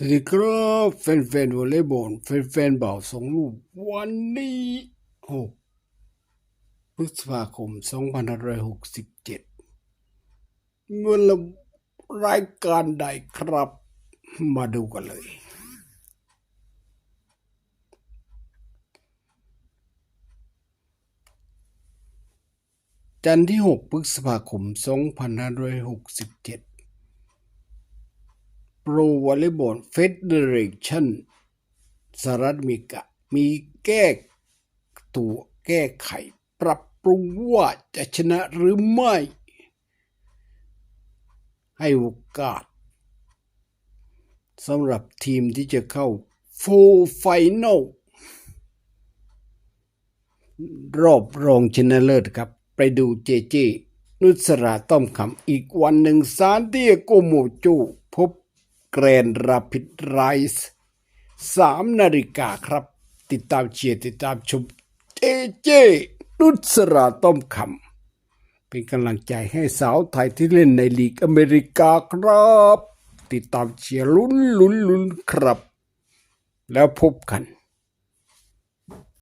สวัสดีครับแฟนๆวอลเลย์บอลแฟนๆบ่าวสองลูกวันนี้หกพฤษภาคม2567เมื่อละรายการใดครับ มาดูกันเลย จันที่6พฤษภาคม2567 Pro Volleyball Federation ส หรัฐอเมริกา มีแก้ตัวแก้ไข ปรับปรุงว่าจะชนะหรือไม่ ให้โอกาสสำหรับทีมที่จะเข้าโฟไฟแนลรอบรองชนะเลิศครับ ไปดูเจเจนุสราต้อมคำอีกวันหนึ่งซานเตียโกโมจูพบ แกรนราพิดไรส์สามนาฬิกาครับ ติดตามเชียร์ติดตามชมเจเจนุสราต้มคำเป็นกำลังใจให้สาวไทยที่เล่นในลีกอเมริกาครับ ติดตามเชียร์ลุ้นลุ้นลุ้นครับ แล้วพบกัน